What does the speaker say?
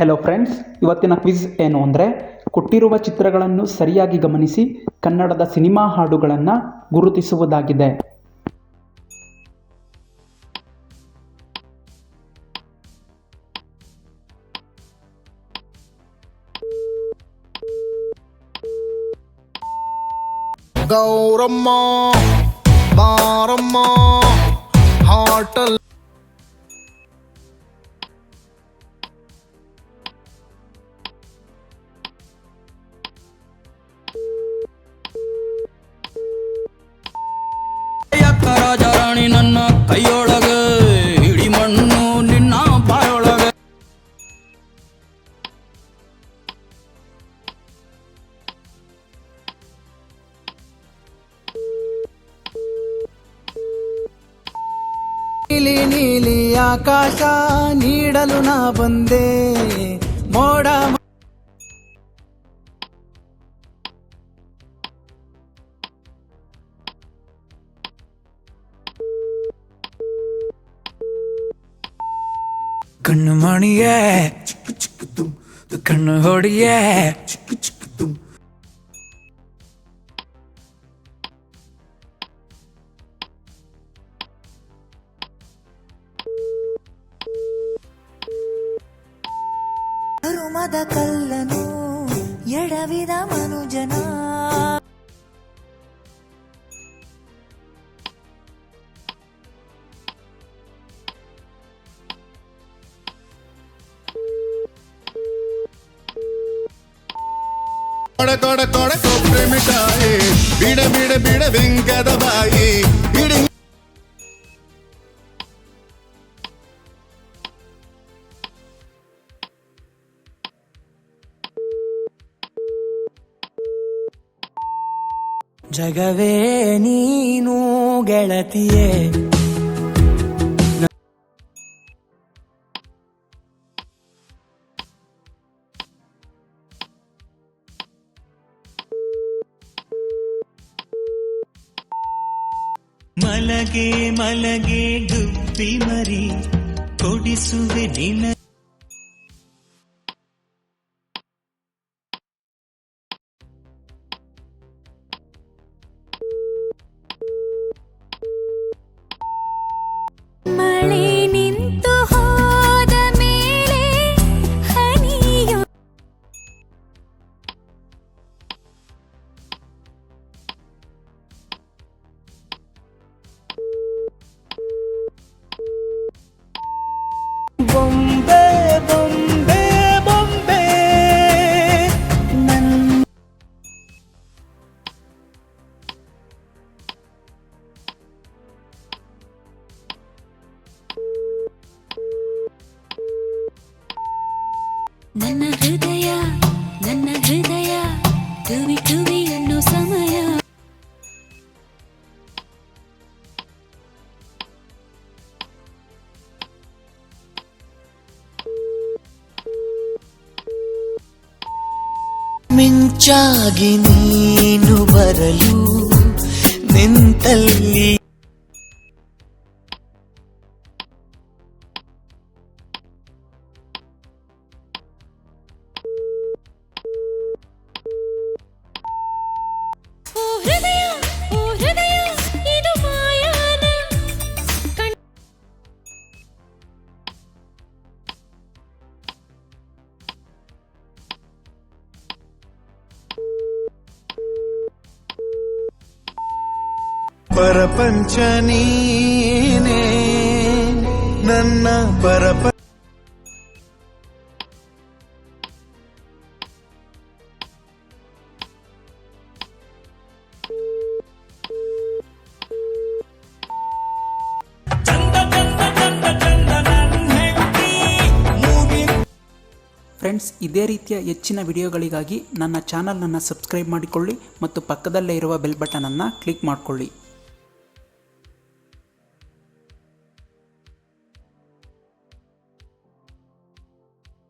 Hello friends ಇವತ್ತಿನ quiz ಏನು ಅಂದರೆ ಕೊಟ್ಟಿರುವ ಚಿತ್ರಗಳನ್ನು ಸರಿಯಾಗಿ ಗಮನಿಸಿ ಕನ್ನಡದ ಸಿನಿಮಾ ಹಾಡುಗಳನ್ನು ಗುರುತಿಸುವುದಾಗಿದೆ. ಗೌರಮ್ಮ, ಬಾರಮ್ಮ, ಹಾಟಲ್ ಕೈಯೊಳಗ ಇಡಿ ಮಣ್ಣು ನಿನ್ನ ಬಾಯೊಳಗ ನೀಲಿ ನೀಲಿ ಆಕಾಶ ನೀಡಲು ನಾ ಬಂದೆ ಕಣ್ಣು ಮಣಿಯೇ ಕಣ್ಣು ಹೊಡಿಯೇ ರುಮದ ಕಲ್ಲನು ಎಡವಿದ ಮನುಜನ ಕೊಡ ಕೊಡ ಕೊಡ ಕೊಬ್ಬರಿ ಮಿಠಾಯಿ ಬಿಡ ಬಿಡ ಬಿಡ ಬಿಂಕದ ಬಾಯಿ ಇಡಿ ಜಗವೇ ನೀನು ಗೆಳತಿಯೇ ಮಲಗೆ ಮಲಗೆ ಗುಬ್ಬಿ ಮರಿ ಕೊಡಿಸುವೆ ನಿನ ನನ್ನ ಹೃದಯ ನನ್ನ ಹೃದಯ ಟುವಿ ಟುವಿ ಅನ್ನೋ ಸಮಯ. ಮಿಂಚಾಗಿ ನೀನು ಬರಲು ನಿಂತಲ್ಲಿ ಪರಪಂಚ ನೀನೇ, ನನ್ನ ಪರಪ ಫ್ರೆಂಡ್ಸ್ ಇದೇ ರೀತಿಯ ಹೆಚ್ಚಿನ ವಿಡಿಯೋಗಳಿಗಾಗಿ ನನ್ನ ಚಾನಲನ್ನು ಸಬ್ಸ್ಕ್ರೈಬ್ ಮಾಡಿಕೊಳ್ಳಿ ಮತ್ತು ಪಕ್ಕದಲ್ಲೇ ಇರುವ ಬೆಲ್ ಬಟನನ್ನು ಕ್ಲಿಕ್ ಮಾಡಿಕೊಳ್ಳಿ.